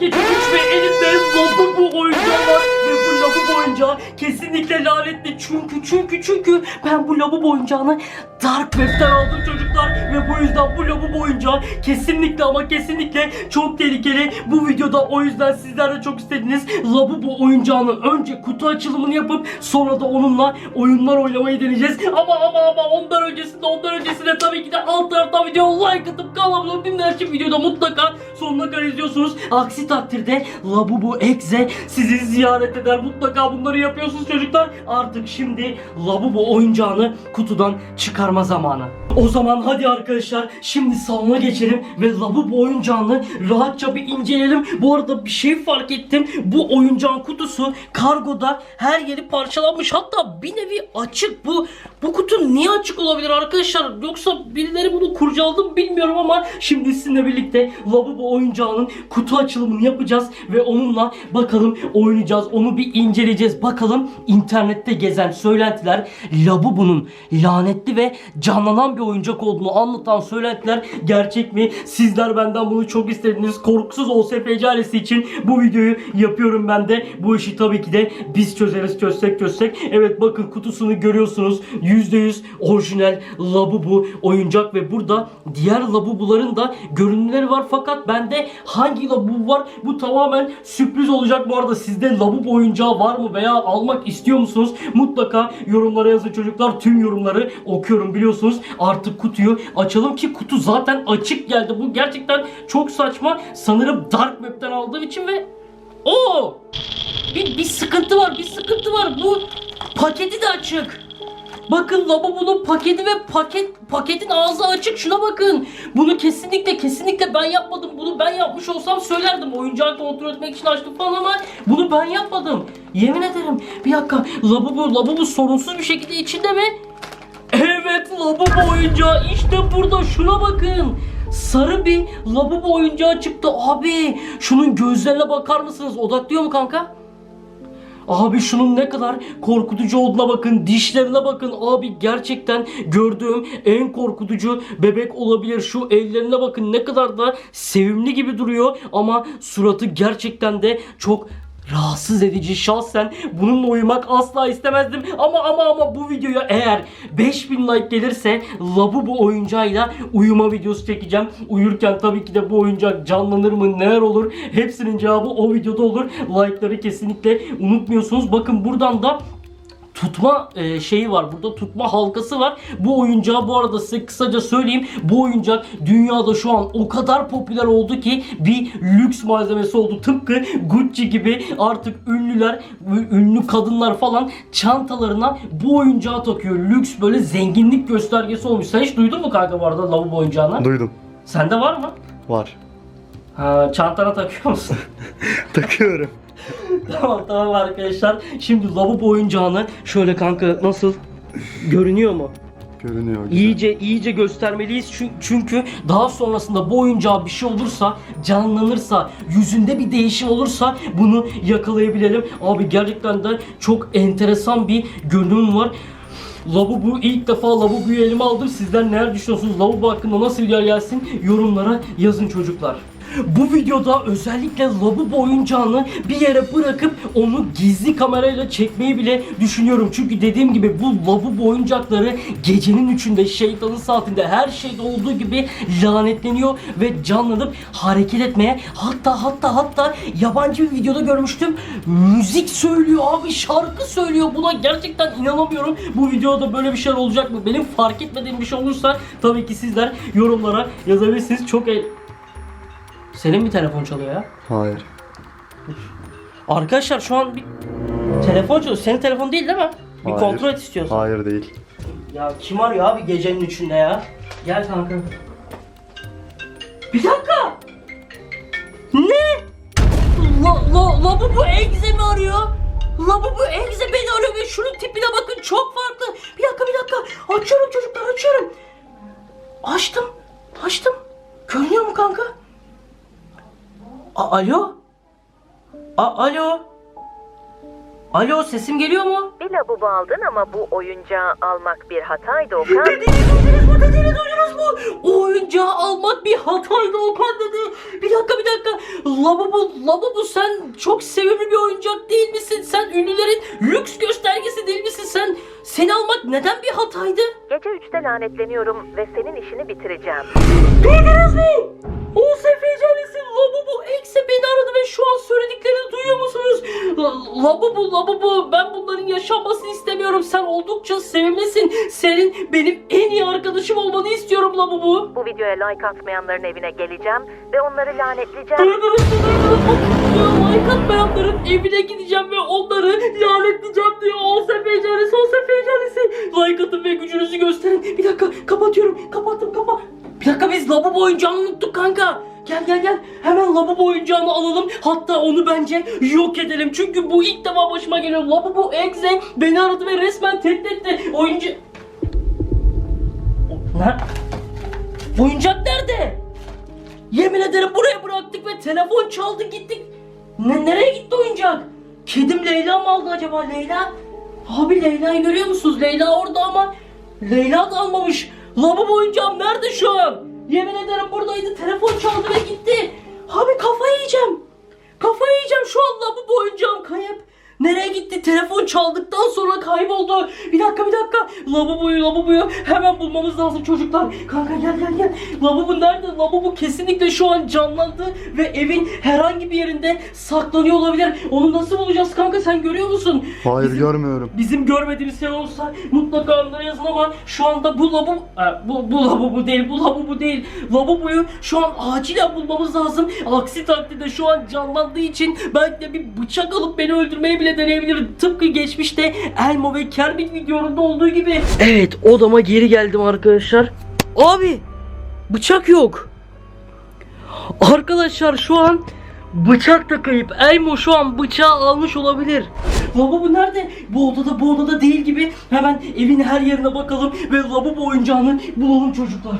gece 3 ve elimde oyuncağı kesinlikle lanetli. Çünkü çünkü çünkü ben bu lavabo oyuncağını Dark Web'ten aldım çocuklar. Ve bu yüzden bu lavabo oyuncağı kesinlikle ama kesinlikle çok tehlikeli. Bu videoda o yüzden sizler de çok istediniz. Lavabo oyuncağını önce kutu açılımını yapıp sonra da onunla oyunlar oynamayı deneyeceğiz. Ama ama ama ondan öncesinde ondan öncesinde tabii ki de alt taraftan video like atıp kanalıma için videoda mutlaka sonuna kadar izliyorsunuz. Aksi takdirde Labubu Exe sizi ziyaret eder. Mutlaka bunları yapıyorsunuz çocuklar. Artık şimdi Labubu oyuncağını kutudan çıkarma zamanı. O zaman hadi arkadaşlar şimdi salona geçelim ve Labubu oyuncağını rahatça bir inceleyelim. Bu arada bir şey fark ettim. Bu oyuncağın kutusu kargoda her yeri parçalanmış. Hatta bir nevi açık. Bu bu kutu niye açık olabilir arkadaşlar? Yoksa birileri bunu kurcaladı mı bilmiyorum ama şimdi sizinle birlikte Labubu oyuncağının kutu açılımını yapacağız ve onunla bakalım oynayacağız. Onu bir inceleyeceğiz. Bakalım internette gezen söylentiler Labubu'nun lanetli ve canlanan bir oyuncak olduğunu anlatan söylentiler gerçek mi? Sizler benden bunu çok istediniz. Korkusuz OSFC ailesi için bu videoyu yapıyorum ben de. Bu işi tabii ki de biz çözeriz çözsek çözsek. Evet bakın kutusunu görüyorsunuz. %100 orijinal Labubu oyuncak ve burada diğer Labubuların da görünümleri var fakat bende hangi Labubu var bu tamamen sürpriz olacak bu arada sizde Labubu oyuncağı var mı veya almak istiyor musunuz? Mutlaka yorumlara yazın çocuklar. Tüm yorumları okuyorum biliyorsunuz. Artık kutuyu açalım ki kutu zaten açık geldi. Bu gerçekten çok saçma. Sanırım Dark Web'ten aldığım için ve o! Bir, bir sıkıntı var bir sıkıntı var. Bu paketi de açık. Bakın Labubu'nun paketi ve paket paketin ağzı açık. Şuna bakın. Bunu kesinlikle ben yapmadım. Bunu ben yapmış olsam söylerdim. Oyuncağı kontrol etmek için açtım falan ama bunu ben yapmadım. Yemin ederim. Bir dakika. Labubu Labubu sorunsuz bir şekilde içinde mi? Evet Labubu oyuncağı işte burada. Şuna bakın. Sarı bir Labubu oyuncağı çıktı. Abi şunun gözlerine bakar mısınız? Odaklıyor mu kanka? Abi şunun ne kadar korkutucu olduğuna bakın. Dişlerine bakın. Abi gerçekten gördüğüm en korkutucu bebek olabilir. Şu ellerine bakın ne kadar da sevimli gibi duruyor. Ama suratı gerçekten de çok rahatsız edici şahsen bununla uyumak asla istemezdim ama ama ama bu videoya eğer 5000 like gelirse Labubu oyuncağıyla uyuma videosu çekeceğim. Uyurken tabii ki de bu oyuncak canlanır mı neler olur hepsinin cevabı o videoda olur. Like'ları kesinlikle unutmuyorsunuz. Bakın buradan da tutma e, şeyi var. Burada tutma halkası var. Bu oyuncağı bu arada size kısaca söyleyeyim. Bu oyuncak dünyada şu an o kadar popüler oldu ki bir lüks malzemesi oldu. Tıpkı Gucci gibi artık ünlüler, ü- ünlü kadınlar falan çantalarına bu oyuncağı takıyor. Lüks böyle zenginlik göstergesi olmuş. Sen hiç duydun mu kanka bu arada lavabo oyuncağını? Duydum. Sende var mı? Var. Ha, çantana takıyor musun? Takıyorum. tamam tamam arkadaşlar. Şimdi lavabo oyuncağını şöyle kanka nasıl görünüyor mu? Görünüyor güzel. İyice iyice göstermeliyiz Çün- çünkü daha sonrasında bu oyuncağa bir şey olursa, canlanırsa, yüzünde bir değişim olursa bunu yakalayabilelim. Abi gerçekten de çok enteresan bir görünüm var. Labubu ilk defa Labubu'yu elime aldım. Sizler neler düşünüyorsunuz? Labubu hakkında nasıl videolar gelsin? Yorumlara yazın çocuklar. Bu videoda özellikle Labubu oyuncağını bir yere bırakıp onu gizli kamerayla çekmeyi bile düşünüyorum. Çünkü dediğim gibi bu Labubu oyuncakları gecenin üçünde, şeytanın saatinde her şeyde olduğu gibi lanetleniyor ve canlanıp hareket etmeye hatta hatta hatta yabancı bir videoda görmüştüm. Müzik söylüyor abi şarkı söylüyor. Buna gerçekten inanamıyorum. Bu videoda böyle bir şey olacak mı? Benim fark etmediğim bir şey olursa tabii ki sizler yorumlara yazabilirsiniz. Çok e- senin bir telefon çalıyor ya. Hayır. Arkadaşlar şu an bir telefon çalıyor. Senin telefon değil değil mi? Bir Hayır. kontrol et istiyorsan. Hayır değil. Ya kim arıyor abi gecenin üçünde ya? Gel kanka. Bir dakika. Ne? La, la, la bu bu Egze mi arıyor? La bu bu Egze beni arıyor ve şunun tipine bakın çok farklı. Bir dakika bir dakika. Açıyorum çocuklar açıyorum. Açtım. Açtım. Görünüyor mu kanka? A- Alo? A- Alo? Alo sesim geliyor mu? Bir labubu aldın ama bu oyuncağı almak bir hataydı Okan. Dediğini duydunuz mu? Dediğini duydunuz mu? O oyuncağı almak bir hataydı Okan dedi. Bir dakika bir dakika. Labubu, Labubu sen çok sevimli bir oyuncak değil misin? Sen ünlülerin lüks göstergesi değil misin? Sen seni almak neden bir hataydı? Gece 3'te lanetleniyorum ve senin işini bitireceğim. Duydunuz mu? O sefecanesi Labubu Ekse beni aradı ve şu an söylediklerini duyuyor musunuz? La- Labubu Labubu ben bunların yaşanmasını istemiyorum. Sen oldukça sevimlisin. Senin benim en iyi arkadaşım olmanı istiyorum Labubu. Bu videoya like atmayanların evine geleceğim ve onları lanetleyeceğim. Duydunuz mu duydunuz mu? Like atmayanların evine gideceğim ve onları lanetleyeceğim diyor. O sefecanesi o sefecanesi. Like atın ve gücünüzü gösterin. Bir dakika kapatıyorum. Kapattım kapa. Bir dakika biz lavabo oyuncağını unuttuk kanka. Gel gel gel. Hemen lavabo oyuncağını alalım. Hatta onu bence yok edelim. Çünkü bu ilk defa başıma geliyor. Lavabo Exe beni aradı ve resmen tehdit etti. Oyuncu... Ne? Oyuncak nerede? Yemin ederim buraya bıraktık ve telefon çaldı gittik. Ne, nereye gitti oyuncak? Kedim Leyla mı aldı acaba Leyla? Abi Leyla'yı görüyor musunuz? Leyla orada ama Leyla da almamış. Lavabo oyuncağım nerede şu an? Yemin ederim buradaydı. Telefon çaldı ve gitti. Abi kafayı yiyeceğim. Kafayı yiyeceğim şu an lavabo oyuncağım kayıp. Nereye gitti? Telefon çaldıktan sonra kayboldu. Bir dakika bir dakika. Lavaboyu lavaboyu hemen bulmamız lazım çocuklar. Kanka gel gel gel. Lavabo nerede? Lavabo kesinlikle şu an canlandı ve evin herhangi bir yerinde saklanıyor olabilir. Onu nasıl bulacağız kanka sen görüyor musun? Hayır Bizim- görmüyorum. Bizim görmediğimiz şey olsa mutlaka onlara yazın ama şu anda bu lavabo e, bu, bu lavabo değil bu lavabo değil lavaboyu şu an acilen bulmamız lazım aksi takdirde şu an canlandığı için belki de bir bıçak alıp beni öldürmeye bile deneyebilir tıpkı geçmişte Elmo ve Kermit videolarında olduğu gibi Evet odama geri geldim arkadaşlar Abi bıçak yok Arkadaşlar şu an bıçak da kayıp. Elmo şu an bıçağı almış olabilir. Lavabo nerede? Bu odada bu odada değil gibi. Hemen evin her yerine bakalım ve lavabo oyuncağını bulalım çocuklar.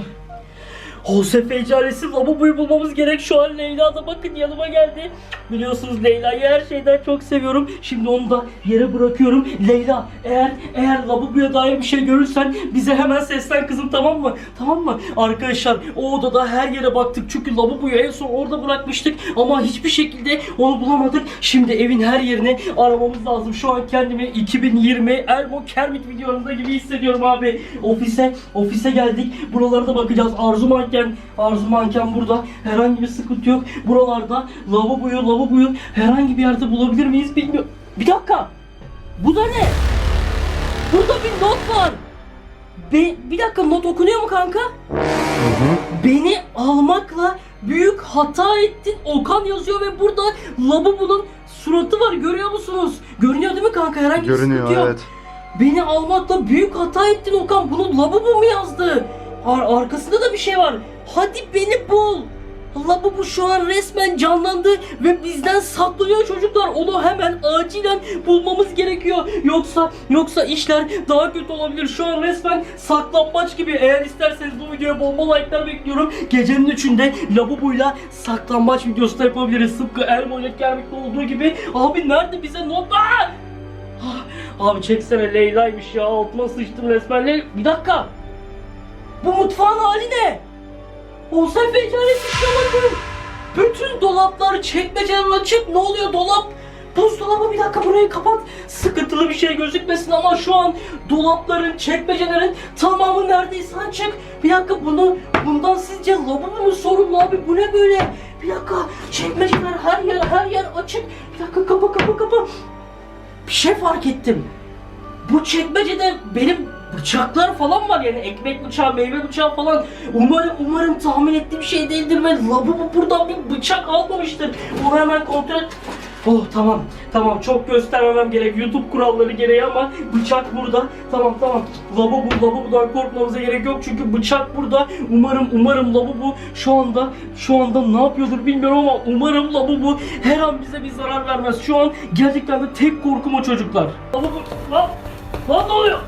Jose Fecaresi lavaboyu bulmamız gerek. Şu an Leyla da bakın yanıma geldi. Biliyorsunuz Leyla'yı her şeyden çok seviyorum. Şimdi onu da yere bırakıyorum. Leyla eğer eğer lavaboya dair bir şey görürsen bize hemen seslen kızım tamam mı? Tamam mı? Arkadaşlar o odada her yere baktık. Çünkü lavaboyu en son orada bırakmıştık. Ama hiçbir şekilde onu bulamadık. Şimdi evin her yerini aramamız lazım. Şu an kendimi 2020 Elmo Kermit videolarında gibi hissediyorum abi. Ofise ofise geldik. Buralara da bakacağız. Arzu manken Arzu manken burada. Herhangi bir sıkıntı yok. Buralarda lavaboyu lavaboyu herhangi bir yerde bulabilir miyiz bilmiyorum. Bir dakika. Bu da ne? Burada bir not var. Be bir dakika not okunuyor mu kanka? Beni almakla büyük hata ettin. Okan yazıyor ve burada Labubu'nun suratı var. Görüyor musunuz? Görünüyor değil mi kanka? Herhangi bir Görünüyor sıkıntı yok. evet. Beni almakla büyük hata ettin Okan. Bunu Labubu mu yazdı? Ar- arkasında da bir şey var. Hadi beni bul. Labubu şu an resmen canlandı ve bizden saklanıyor çocuklar. Onu hemen acilen bulmamız gerekiyor. Yoksa yoksa işler daha kötü olabilir. Şu an resmen saklambaç gibi. Eğer isterseniz bu videoya bol like'lar bekliyorum. Gecenin üçünde Labubu'yla saklambaç videosu da yapabiliriz. Tıpkı Elmo ile Kermit'te olduğu gibi. Abi nerede bize not? Aa! Abi çeksene Leyla'ymış ya altıma sıçtım resmen Leyla. Bir dakika. Bu mutfağın hali ne? Olsa fecaresi şuna bakın. Bütün dolaplar çekmeceler açık. Ne oluyor dolap? Buzdolabı bir dakika burayı kapat. Sıkıntılı bir şey gözükmesin ama şu an dolapların, çekmecelerin tamamı neredeyse açık. Bir dakika bunu bundan sizce lavabo mu sorumlu abi? Bu ne böyle? Bir dakika çekmeceler her yer her yer açık. Bir dakika kapa kapa kapa. Bir şey fark ettim. Bu çekmecede benim bıçaklar falan var yani ekmek bıçağı, meyve bıçağı falan. Umarım umarım tahmin ettiğim şey değildir ve lavabo buradan bir bıçak almamıştır. Onu hemen kontrol. Oh tamam tamam çok göstermemem gerek YouTube kuralları gereği ama bıçak burada. Tamam tamam lavabo lavabodan korkmamıza gerek yok çünkü bıçak burada. Umarım umarım lavabo şu anda şu anda ne yapıyordur bilmiyorum ama umarım lavabo her an bize bir zarar vermez. Şu an gerçekten de tek korkum o çocuklar. Lavabo lan lan ne oluyor?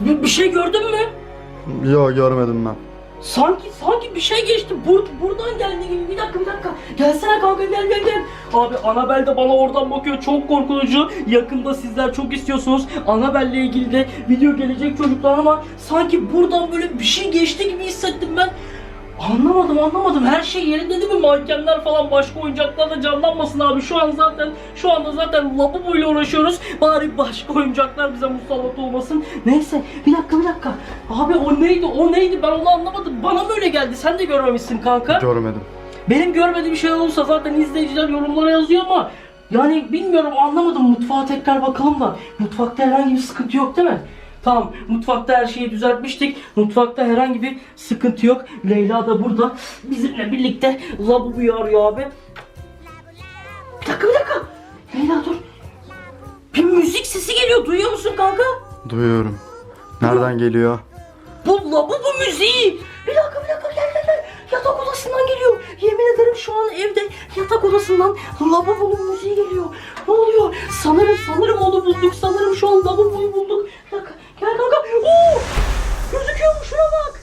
Bir, bir şey gördün mü? Yo görmedim ben. Sanki sanki bir şey geçti. Bur buradan geldi gibi. Bir dakika bir dakika. Gelsene kanka gel gel gel. Abi Anabel de bana oradan bakıyor. Çok korkutucu. Yakında sizler çok istiyorsunuz. Anabel'le ilgili de video gelecek çocuklar ama sanki buradan böyle bir şey geçti gibi hissettim ben. Anlamadım anlamadım. Her şey yerinde değil mi? Mankenler falan başka oyuncaklar da canlanmasın abi. Şu an zaten şu anda zaten Labubu ile uğraşıyoruz. Bari başka oyuncaklar bize musallat olmasın. Neyse bir dakika bir dakika. Abi o neydi o neydi ben onu anlamadım. Bana mı öyle geldi? Sen de görmemişsin kanka. Görmedim. Benim görmediğim şey olursa zaten izleyiciler yorumlara yazıyor ama yani bilmiyorum anlamadım. Mutfağa tekrar bakalım da. Mutfakta herhangi bir sıkıntı yok değil mi? Tamam mutfakta her şeyi düzeltmiştik. Mutfakta herhangi bir sıkıntı yok. Leyla da burada bizimle birlikte labubuyu arıyor abi. Bir dakika bir dakika. Leyla dur. Bir müzik sesi geliyor. Duyuyor musun kanka? Duyuyorum. Nereden geliyor? Bu lavabo müziği. Bir dakika bir dakika gel gel gel. Yatak odasından geliyor. Yemin ederim şu an evde yatak odasından lavabonun müziği geliyor. Ne oluyor? Sanırım sanırım onu bulduk. Sanırım şu an lavaboyu bulduk. Bir dakika gel kanka. Oo! Gözüküyor mu? Şuna bak.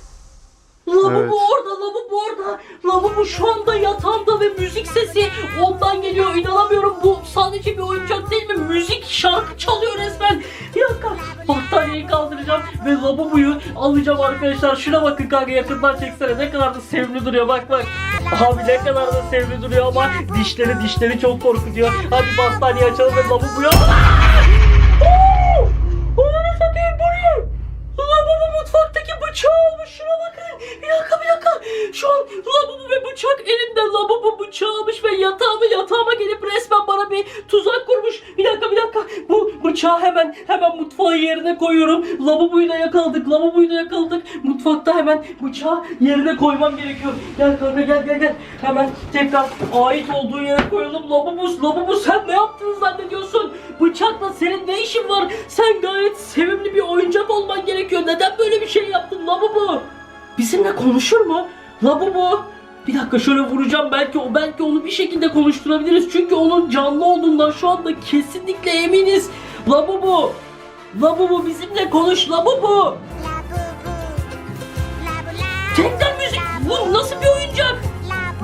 Lavabo Evet. orada, lavabo orada. Lavabo şu anda yatağında ve müzik sesi ondan geliyor. İnanamıyorum bu sadece bir oyuncak değil mi? Müzik, şarkı çalıyor resmen. Bir dakika. Battaniyeyi kaldıracağım ve lavaboyu alacağım arkadaşlar. Şuna bakın kanka yakından çeksene. Ne kadar da sevimli duruyor bak bak. Abi ne kadar da sevimli duruyor ama dişleri dişleri çok korkutuyor. Hadi battaniye açalım ve lavaboyu Oo! Onu satayım buraya. Lavabo mutfaktaki bıçağı almış şuna bakın. Bir dakika bir dakika. Şu an lavabo ve bıçak elimde. Lavabo bıçağı almış ve yatağıma yatağıma gelip resmen bana bir tuzak kurmuş. Bir dakika bir dakika. Bu bıçağı hemen hemen mutfağın yerine koyuyorum. Lavaboyu da yakaladık. Lavaboyu da yakaladık. Mutfakta hemen bıçağı yerine koymam gerekiyor. Gel kanka gel gel gel. Hemen tekrar ait olduğu yere koyalım. Lavabo, lavabo sen ne yaptığını zannediyorsun? Bıçakla senin ne işin var? Sen gayet sevimli bir oyuncak olman gerekiyor. Neden böyle bir şey yaptın lavabo? Bizimle konuşur mu? Lavabo. Bir dakika şöyle vuracağım belki o belki onu bir şekilde konuşturabiliriz. Çünkü onun canlı olduğundan şu anda kesinlikle eminiz. Lavabo. Lavabo bizimle konuş Lavabo. Tekrar müzik. Bu nasıl bir oyuncak?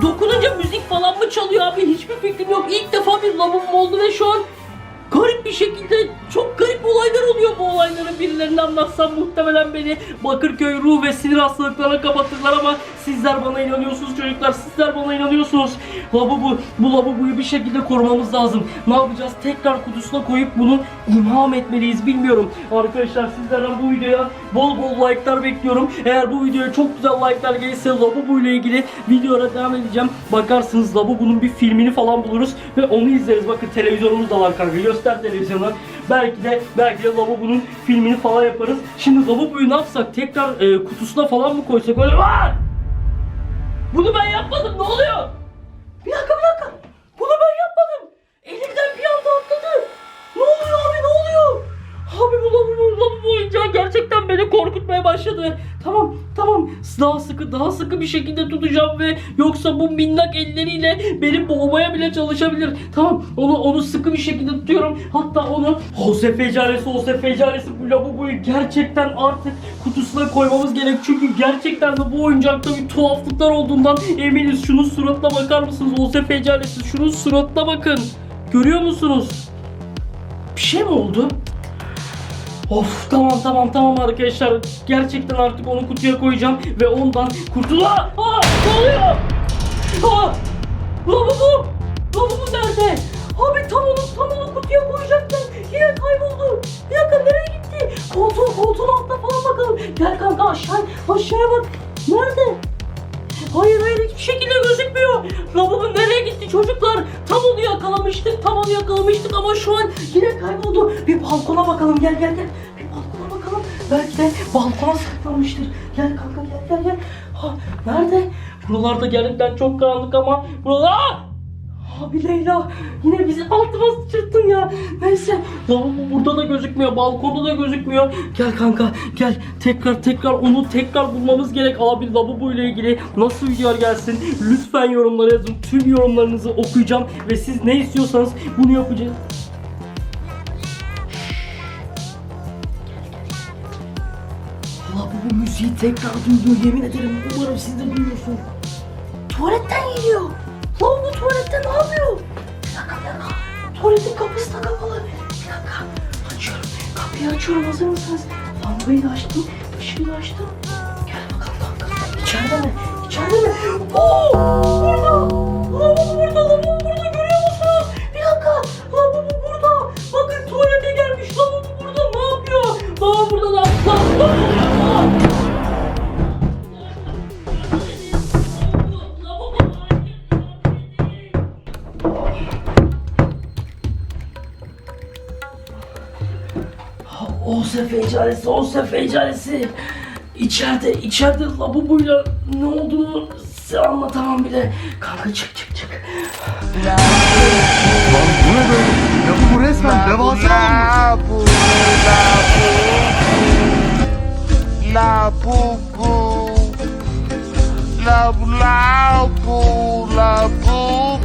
Dokununca müzik falan mı çalıyor abi? Hiçbir fikrim yok. İlk defa bir lavabom oldu ve şu an garip bir şekilde çok garip olaylar oluyor bu olayları birilerine anlatsam muhtemelen beni Bakırköy ruh ve sinir hastalıklarına kapatırlar ama sizler bana inanıyorsunuz çocuklar sizler bana inanıyorsunuz. Lavabo bu lavaboyu bir şekilde korumamız lazım. Ne yapacağız? Tekrar kutusuna koyup bunu imham etmeliyiz. Bilmiyorum. Arkadaşlar sizlerden bu videoya bol bol like'lar bekliyorum. Eğer bu videoya çok güzel like'lar gelirse lavabo ile ilgili videoya devam edeceğim. Bakarsınız lavabonun bir filmini falan buluruz ve onu izleriz. Bakın televizyonumuz da var kanka. Göster televizyona belki de belki de lavabonun filmini falan yaparız. Şimdi lavaboyu ne yapsak? Tekrar e, kutusuna falan mı koysak? Öyle var bunu ben yapmadım ne oluyor? Bir dakika bir dakika. Bunu ben yapmadım. Elimden bir anda atladı. Ne oluyor abi ne oluyor? Abi bu lavabo, lavabo oyuncağı gerçekten beni korkutmaya başladı. Tamam tamam daha sıkı daha sıkı bir şekilde tutacağım ve yoksa bu minnak elleriyle beni boğmaya bile çalışabilir. Tamam onu onu sıkı bir şekilde tutuyorum. Hatta onu Jose Fecaresi Jose Fecaresi bu lavaboyu gerçekten artık kutusuna koymamız gerek. Çünkü gerçekten de bu oyuncakta bir tuhaflıklar olduğundan eminiz. Şunun suratına bakar mısınız Jose Fecaresi? Şunun suratına bakın. Görüyor musunuz? Bir şey mi oldu? Of tamam tamam tamam arkadaşlar. Gerçekten artık onu kutuya koyacağım ve ondan kurtul... Aa! Ne oluyor? Aa! Lavabo! Lavabo nerede? Abi tam onu tam onu kutuya koyacaktım. Yine kayboldu. Bir dakika nereye gitti? Koltuğun koltuğun altına falan bakalım. Gel kanka aşağı aşağıya bak. Nerede? Hayır hayır hiçbir şekilde gözükmüyor. Lavabo nereye gitti çocuklar? Yakalamıştık, tam onu yakalamıştık ama şu an yine kayboldu. Bir balkona bakalım gel gel gel. Bir balkona bakalım. Belki de balkona saklanmıştır. Gel kanka gel gel gel. Ha, nerede? Buralarda gerçekten çok karanlık ama buralar... Abi Leyla yine bizi altıma sıçırttın ya. Neyse lavabo burada da gözükmüyor. Balkonda da gözükmüyor. Gel kanka gel. Tekrar tekrar onu tekrar bulmamız gerek. Abi lavabo ile ilgili nasıl videolar gelsin? Lütfen yorumlara yazın. Tüm yorumlarınızı okuyacağım. Ve siz ne istiyorsanız bunu yapacağız. Lavabo müziği tekrar duyuyor. Yemin ederim umarım siz de duyuyorsunuz. Tuvaletten geliyor. Lan bu tuvalette ne yapıyor? Bir dakika bir dakika. Tuvaletin kapısı da kapalı. Bir dakika. Açıyorum. Kapıyı açıyorum. Hazır mısınız? Lambayı da açtım. Işığı da açtım. Gel bakalım kanka. İçeride mi? İçeride mi? Oo! Burada! Lavabo burada, lavabo burada görüyor musunuz? Bir dakika, lavabo burada. Bakın tuvalete gelmiş, lavabo burada. Ne yapıyor? Lavabo burada, lavabo burada. Olsa fecaresi, olsa fecaresi. İçeride, içeride labuboyla ne olduğunu size anlatamam bile. Kanka çık çık çık. Lan bu ne böyle? Ya bu resmen devasa olmuş. La bu bu La bu la bu La bu